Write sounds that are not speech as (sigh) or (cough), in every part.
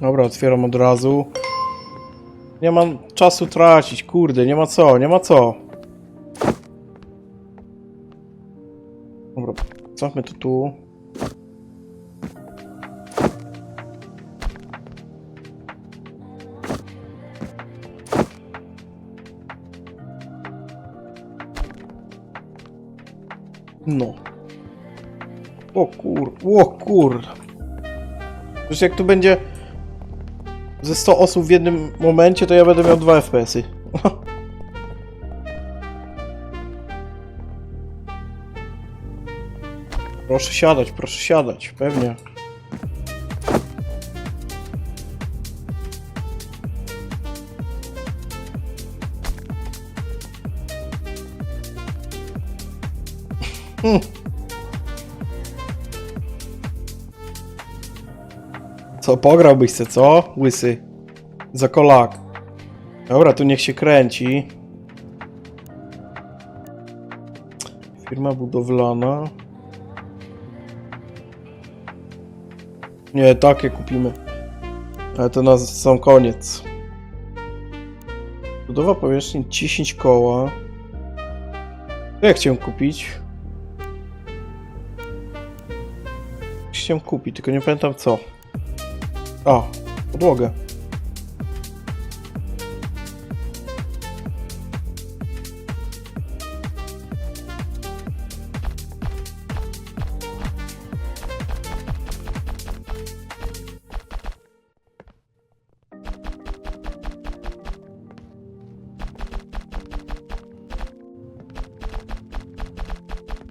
Dobra, otwieram od razu. Nie mam czasu tracić, kurde, nie ma co, nie ma co. Dobra, cofmy to tu. No. O kur... O kur... Przecież jak tu będzie ze 100 osób w jednym momencie, to ja będę miał 2 FPS-y. (laughs) Proszę siadać, proszę siadać, pewnie. Hmm. (laughs) Co, pograłbyś se, co? Łysy. Za kolak. Dobra, tu niech się kręci. Firma budowlana. Nie, takie kupimy. Ale to na sam koniec. Budowa powierzchni 10 koła. Co ja chciałem kupić? Chciałem kupić, tylko nie pamiętam co. A, podłogę.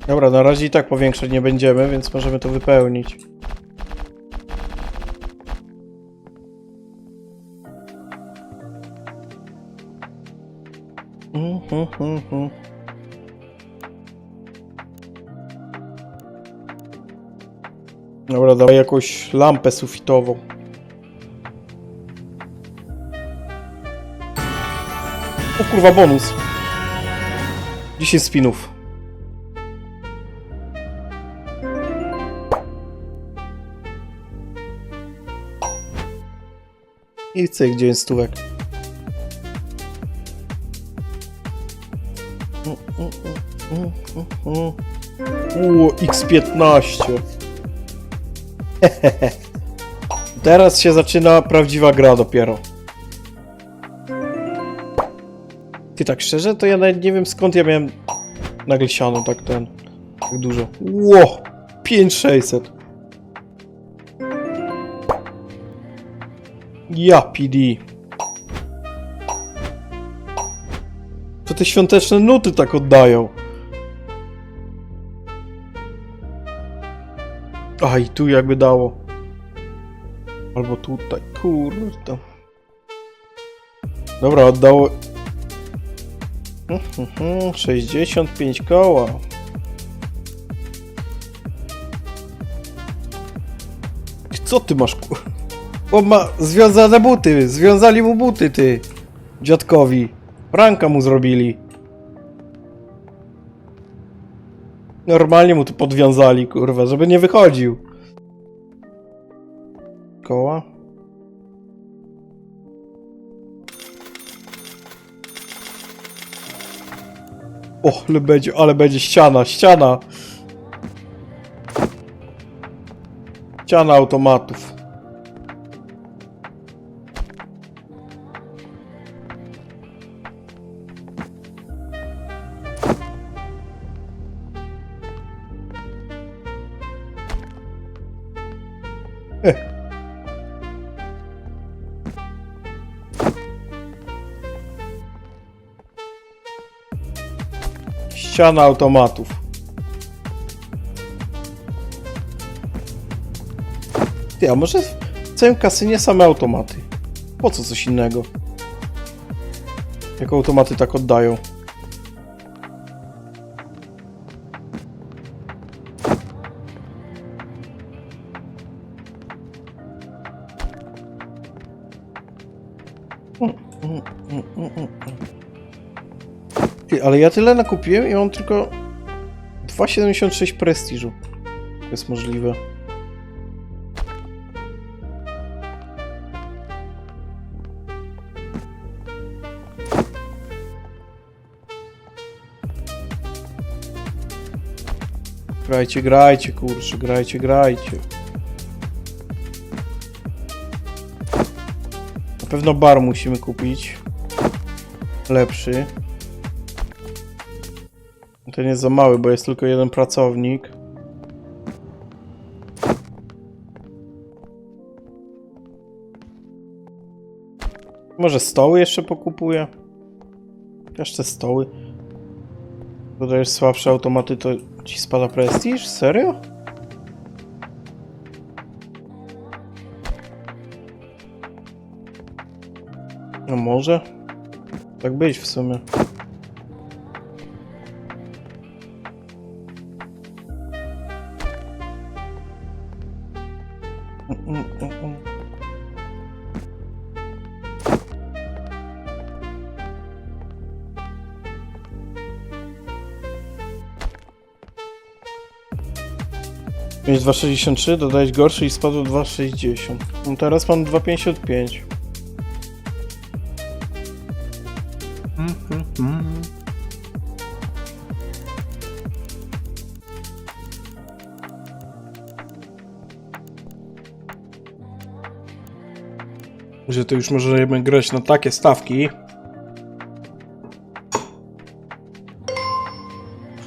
Dobra, na razie i tak powiększać nie będziemy, więc możemy to wypełnić. Mhm. Dobra, dawaj jakąś lampę sufitową. O kurwa, bonus. 10 spinów. I cyk, 9 stówek. Uuu, X15. (laughs) Teraz się zaczyna prawdziwa gra dopiero. Ty tak szczerze, to ja nawet nie wiem skąd ja miałem nagle siano tak ten, tak dużo. Ło, 5600. Ja PD. Te świąteczne nuty tak oddają. A i tu jakby dało. Albo tutaj, kurde. Dobra, oddało. Mhm, mhm, 65 koła. Co ty masz. (laughs) On ma związane buty, związali mu buty, ty. Dziadkowi. Pranka mu zrobili. Normalnie mu to podwiązali, kurwa, żeby nie wychodził. Koła? O, ale będzie, ale będzie ściana, ściana. Ściana automatów. Ściana automatów. Ty, a może w całym kasynie same automaty? Po co coś innego? Jak automaty tak oddają? ale ja tyle nakupiłem i mam tylko 2,76 prestiżu. To jest możliwe. Grajcie, grajcie, kurczę, grajcie, grajcie. Na pewno bar musimy kupić. Lepszy. Ten jest za mały, bo jest tylko jeden pracownik. Może stoły jeszcze pokupuję? Jeszcze stoły. Dodajesz słabsze automaty, to ci spada prestiż? Serio? No może. Tak być w sumie. Mieć 2,63, dodać gorszy i spadł 2,60. No teraz mam 2,55. To już możemy grać na takie stawki.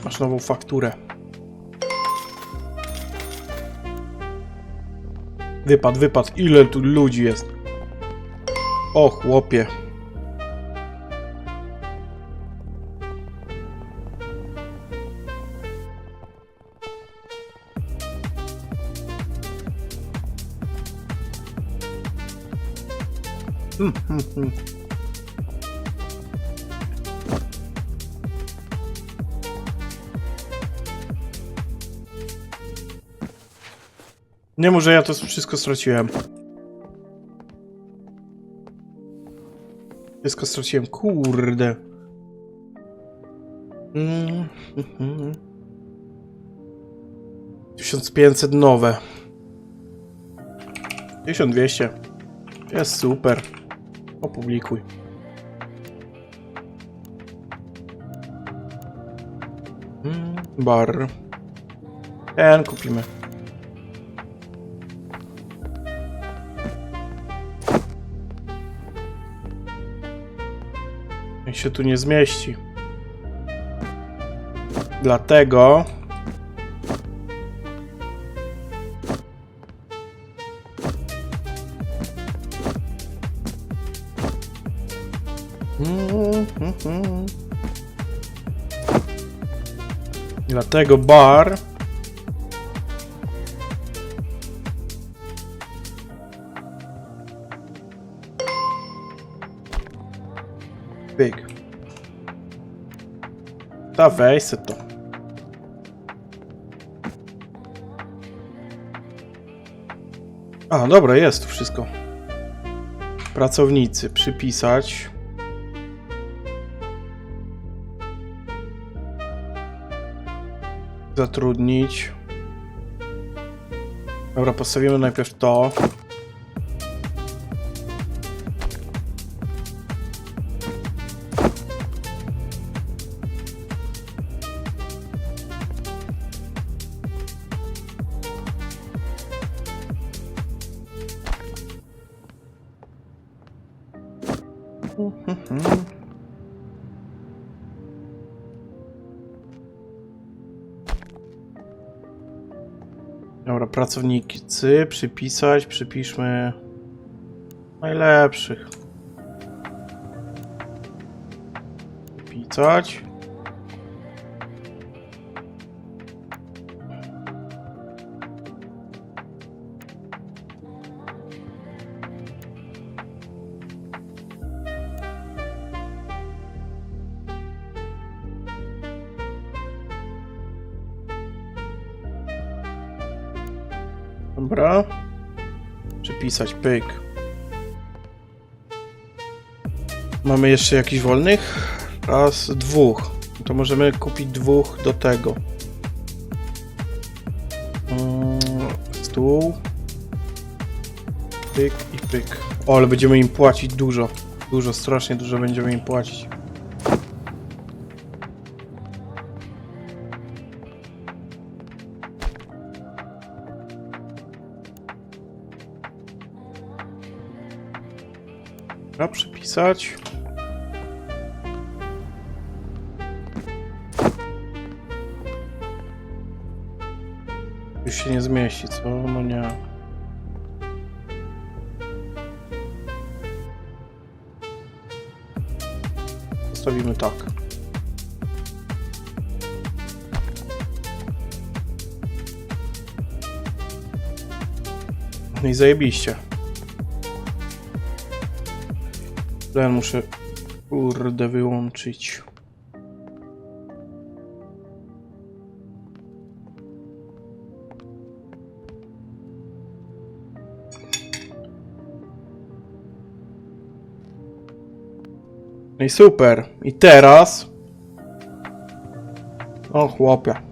Masz nową fakturę. Wypad, wypad. Ile tu ludzi jest? O chłopie. Nie może ja to wszystko straciłem. Wszystko straciłem, kurde. Mm, mhm. 1500 nowe. 1200. Jest super. Opublikuj. Mm, Bar. Ten kupimy. I się tu nie zmieści. Dlatego Dlatego bar. Big. Ta weź se to. A, dobra, jest tu wszystko. Pracownicy, przypisać. Zatrudnić. Dobra, postawimy najpierw to. Pracownicy, przypisać, przypiszmy najlepszych. Przypisać. Dobra. Przypisać, pyk. Mamy jeszcze jakiś wolnych? Raz, dwóch. To możemy kupić dwóch do tego. Mm, Stół. Pyk i pyk. O, ale będziemy im płacić dużo. Dużo, strasznie dużo będziemy im płacić. Dobra, przypisać. Już się nie zmieści, co? No nie. Zostawimy tak. No i zajebiście. Ten muszę kurde wyłączyć. No i super. I teraz... O chłopie.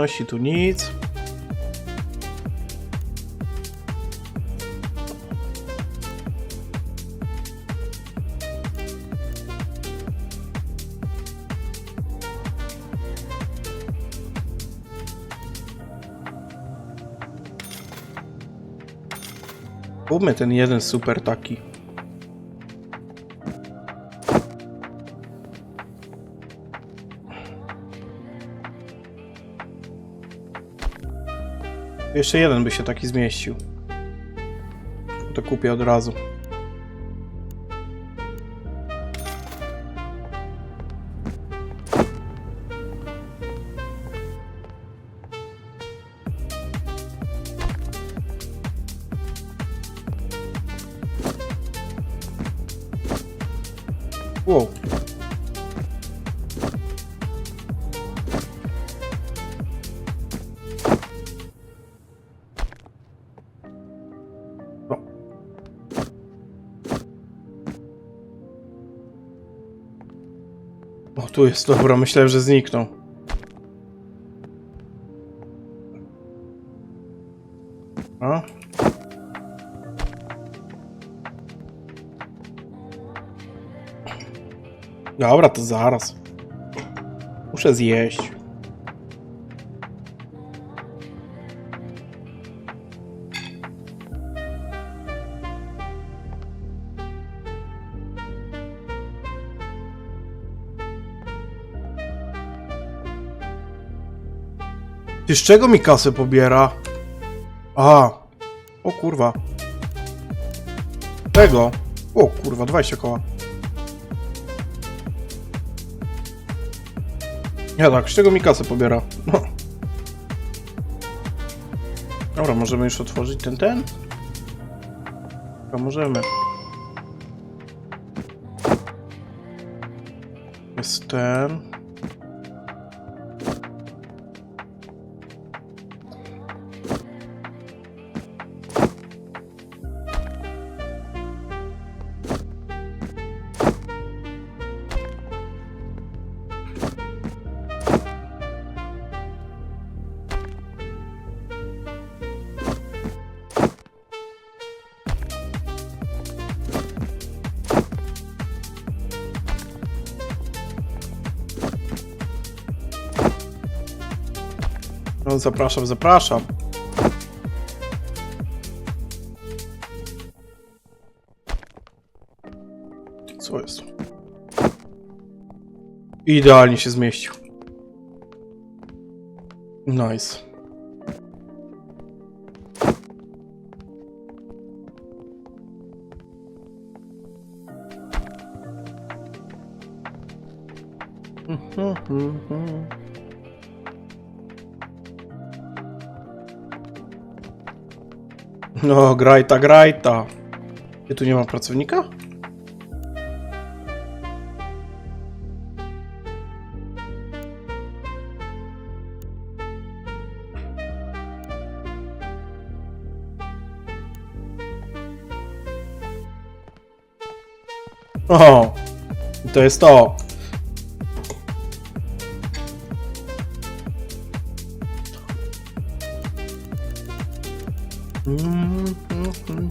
Płatności tu nic. Kupmy ten jeden super taki. Jeszcze jeden by się taki zmieścił. To kupię od razu. Tu jest, dobra, myślałem, że zniknął. A? Dobra, to zaraz. Muszę zjeść. Ty z czego mi kasę pobiera? A, o kurwa. Tego. O kurwa, 20 koła. Ja tak, z czego mi kasę pobiera? No. Dobra, możemy już otworzyć ten ten? Chyba możemy. Jest ten. Zapraszam, zapraszam. Co jest? Idealnie się zmieścił. Nice. No, grajta, grajta. Ja tu nie ma pracownika? O, to jest to. Mm, mm, mm.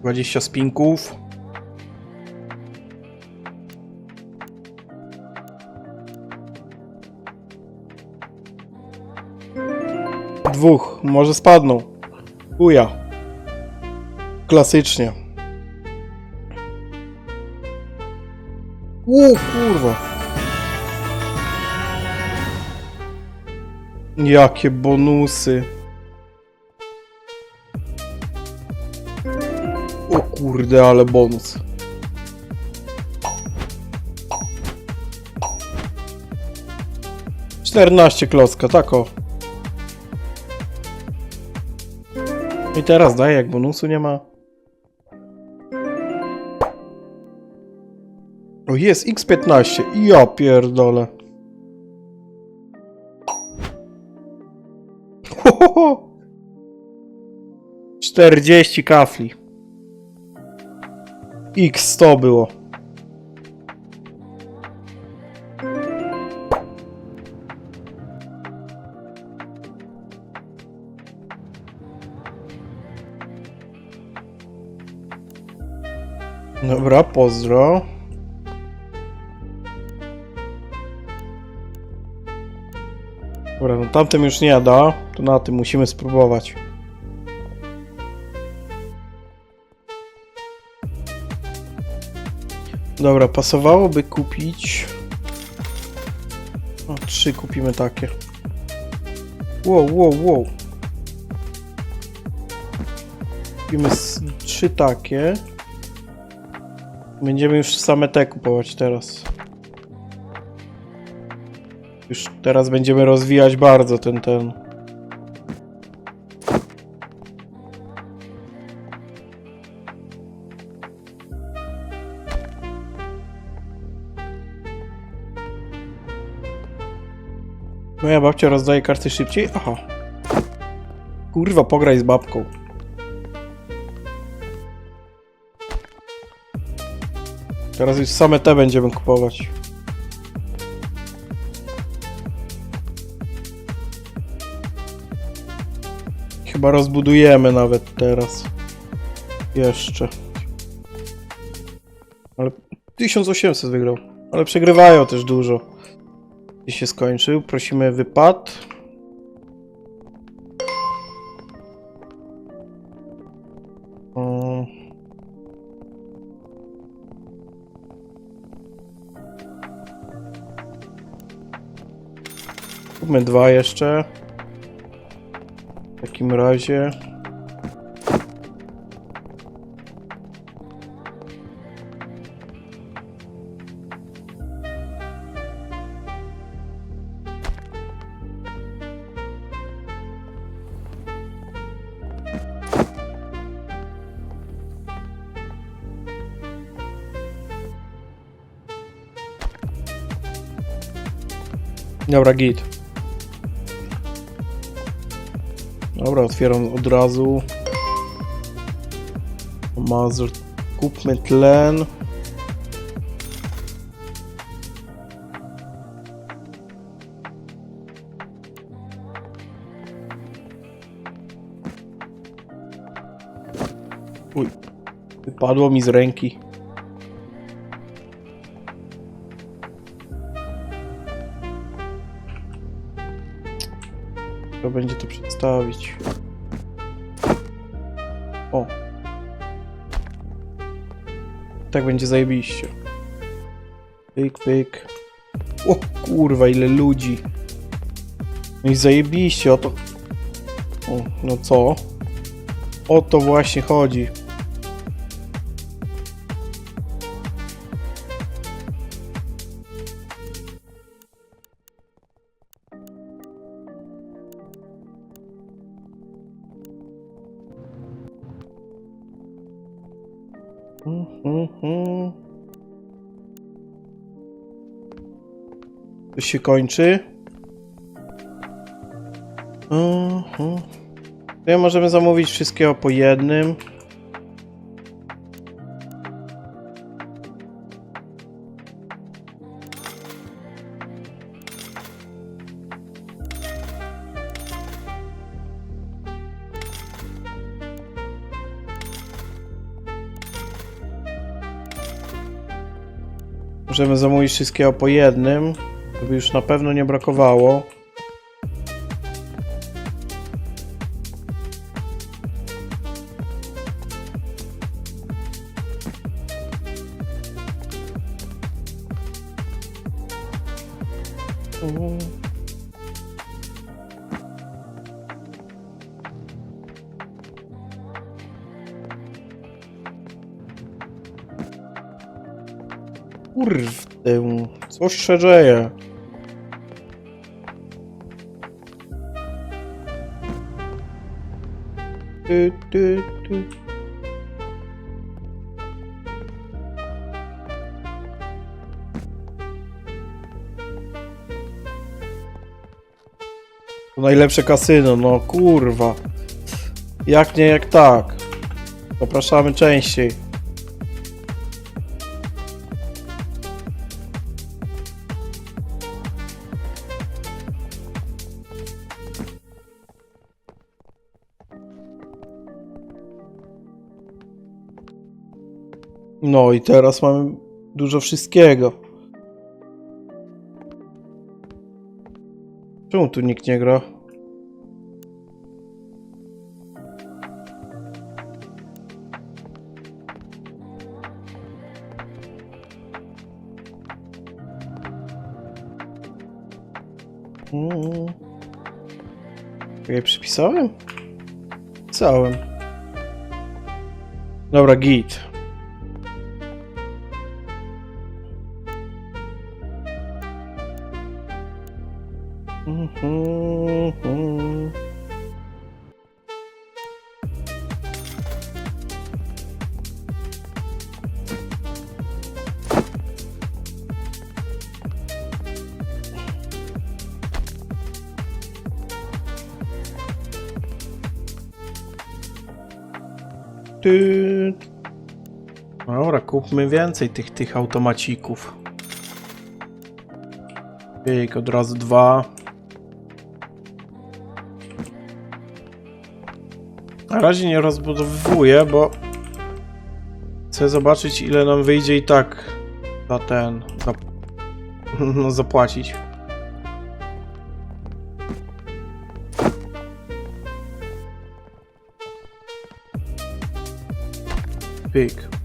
Dwadzieścia spinków. Dwóch. Może spadną. Uja. Klasycznie. O kurwa. Jakie bonusy. O kurde, ale bonus. Czternaście klocka, tak o. I teraz daję, jak bonusu nie ma. O, jest X15. Ja pierdolę. 40 kafli. X100 było. Dobra, pozdro. Dobra, no tamtym już nie da, to na tym musimy spróbować. Dobra, pasowałoby kupić... O, trzy kupimy takie. Wow, wow, wow. Kupimy trzy takie. Będziemy już same te kupować teraz. Już teraz będziemy rozwijać bardzo ten ten. Moja babcia rozdaje karty szybciej? Aha. Kurwa, pograj z babką. Teraz już same te będziemy kupować. Chyba rozbudujemy nawet teraz. Jeszcze. Ale 1800 wygrał. Ale przegrywają też dużo. Gdzie się skończył? Prosimy wypad. O. Kupmy dwa jeszcze. W takim razie. Dobra, git. Dobra, otwieram od razu. Mazur. Kupmy tlen. Uj. Wypadło mi z ręki. Będzie to przedstawić. O. Tak będzie zajebiście. Pyk, pyk. O kurwa, ile ludzi. No i zajebiście, o to... O, no co? O to właśnie chodzi. się kończy. Mhm. Uh. Tutaj możemy zamówić wszystkiego po jednym. Możemy zamówić wszystkiego po jednym żeby już na pewno nie brakowało. Kurde, coś się dzieje. To najlepsze kasyno, no kurwa. Jak nie, jak tak. Zapraszamy częściej. No i teraz mamy dużo wszystkiego. Czemu tu nikt nie gra? Mm. Ja przypisałem? Pisałem. Dobra, git. Ty. Dobra, kupmy więcej tych, tych automacików. Pyk, od razu dwa. Na razie nie rozbudowuję, bo chcę zobaczyć ile nam wyjdzie i tak za ten, za, (laughs) no zapłacić. Pyk.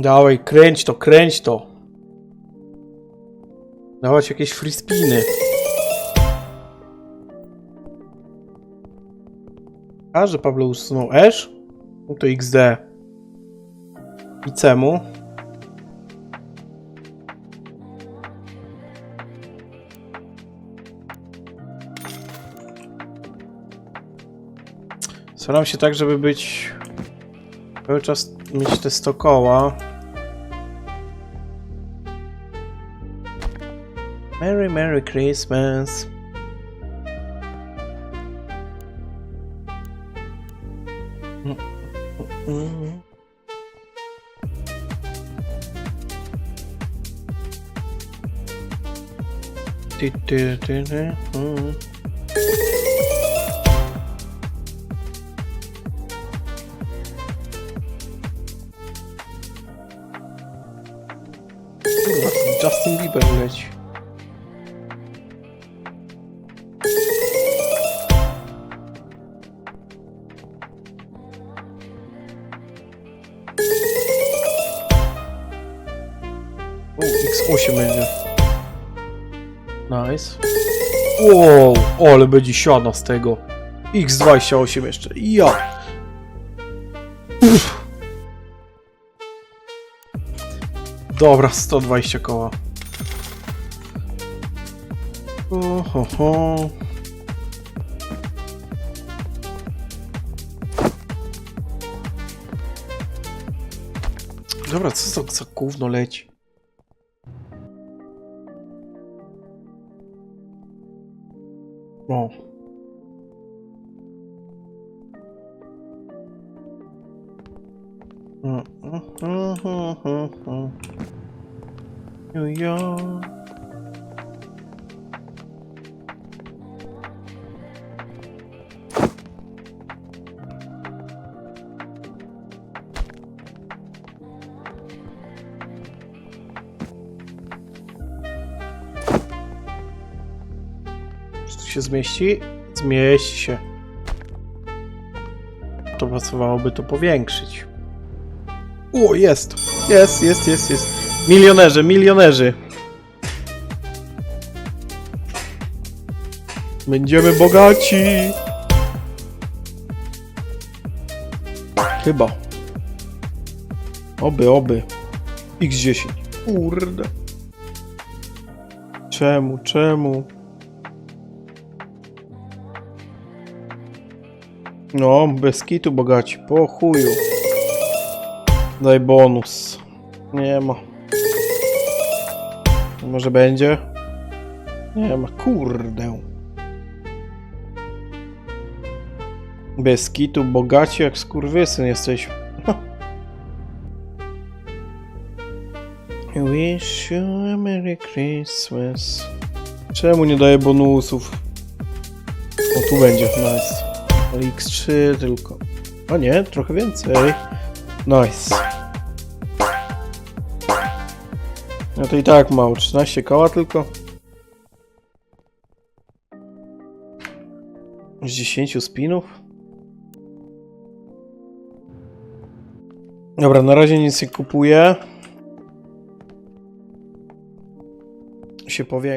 Dawaj, kręć to, kręć to. Dawać jakieś free. A, że Pablo usunął Ash? No to XD. I czemu? Staram się tak, żeby być cały czas mieć te 100 koła. Merry Merry Christmas. Mm, mm, mm. Mm. Bieber leci. O, X8 będzie. Nice. Wow, ale będzie siana z tego. X28 jeszcze. Ja. Dobra, 120 koła. Oho, ho. Dobra, co za, za gówno leci? Się zmieści? Zmieści się. To pasowałoby to powiększyć. O, jest! Jest, jest, jest, jest. Milionerzy, milionerzy. Będziemy bogaci. Chyba. Oby, oby. X10. Kurde. Czemu, czemu? No, bez kitu bogaci. Po chuju. Daj bonus. Nie ma. Może będzie? Nie ma. Kurde. Bez kitu bogaci jak skurwysyn jesteśmy. I wish you a Merry Christmas. Czemu nie daje bonusów? O, tu będzie, nice. Ale X3 tylko. A nie, trochę więcej. Nice. No to i tak mało, 13 koła tylko. Z 10 spinów? Dobra, na razie nic nie kupuję. Się powiększy.